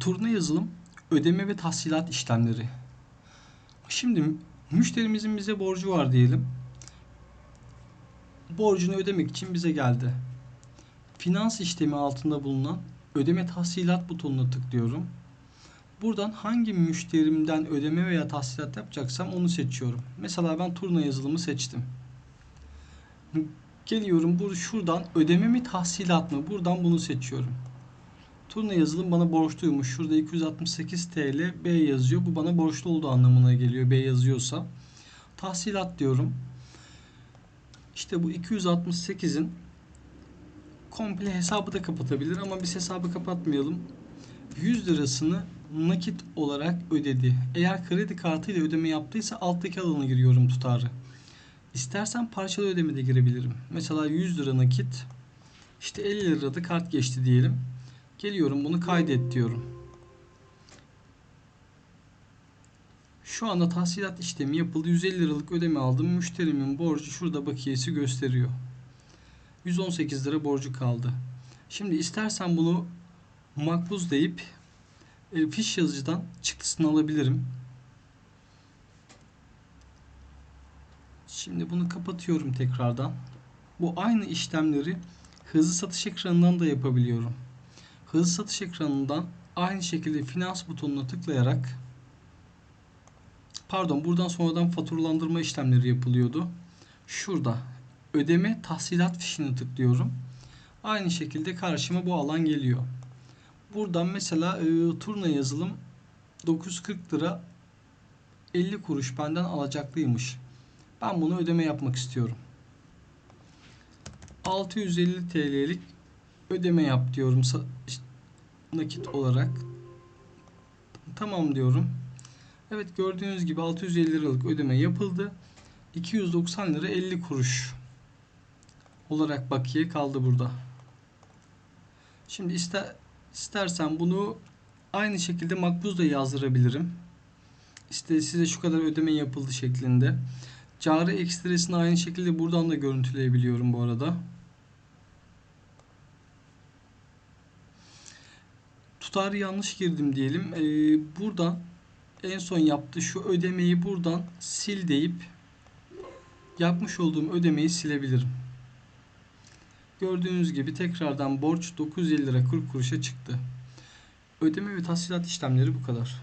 Turna yazılım, ödeme ve tahsilat işlemleri. Şimdi müşterimizin bize borcu var diyelim. Borcunu ödemek için bize geldi. Finans işlemi altında bulunan ödeme tahsilat butonuna tıklıyorum. Buradan hangi müşterimden ödeme veya tahsilat yapacaksam onu seçiyorum. Mesela ben turna yazılımı seçtim. Geliyorum bu şuradan ödeme mi tahsilat mı? Buradan bunu seçiyorum. Turna yazılım bana borçluymuş. Şurada 268 TL B yazıyor. Bu bana borçlu olduğu anlamına geliyor. B yazıyorsa. Tahsilat diyorum. İşte bu 268'in komple hesabı da kapatabilir ama biz hesabı kapatmayalım. 100 lirasını nakit olarak ödedi. Eğer kredi kartıyla ödeme yaptıysa alttaki alana giriyorum tutarı. İstersen parçalı ödeme de girebilirim. Mesela 100 lira nakit işte 50 lira da kart geçti diyelim. Geliyorum bunu kaydet diyorum. Şu anda tahsilat işlemi yapıldı. 150 liralık ödeme aldım. Müşterimin borcu şurada bakiyesi gösteriyor. 118 lira borcu kaldı. Şimdi istersen bunu makbuz deyip e, fiş yazıcıdan çıktısını alabilirim. Şimdi bunu kapatıyorum tekrardan. Bu aynı işlemleri hızlı satış ekranından da yapabiliyorum. Hızlı satış ekranından aynı şekilde finans butonuna tıklayarak pardon buradan sonradan faturalandırma işlemleri yapılıyordu. Şurada ödeme tahsilat fişini tıklıyorum. Aynı şekilde karşıma bu alan geliyor. Buradan mesela e, turna yazılım 940 lira 50 kuruş benden alacaklıymış. Ben bunu ödeme yapmak istiyorum. 650 TL'lik ödeme yap diyorum nakit olarak. Tamam diyorum. Evet gördüğünüz gibi 650 liralık ödeme yapıldı. 290 lira 50 kuruş olarak bakiye kaldı burada. Şimdi ister, istersen bunu aynı şekilde makbuz da yazdırabilirim. İşte size şu kadar ödeme yapıldı şeklinde. Cari ekstresini aynı şekilde buradan da görüntüleyebiliyorum bu arada. Tutarı yanlış girdim diyelim. Ee, buradan en son yaptığı şu ödemeyi buradan sil deyip yapmış olduğum ödemeyi silebilirim. Gördüğünüz gibi tekrardan borç 950 lira 40 kuruşa çıktı. Ödeme ve tahsilat işlemleri bu kadar.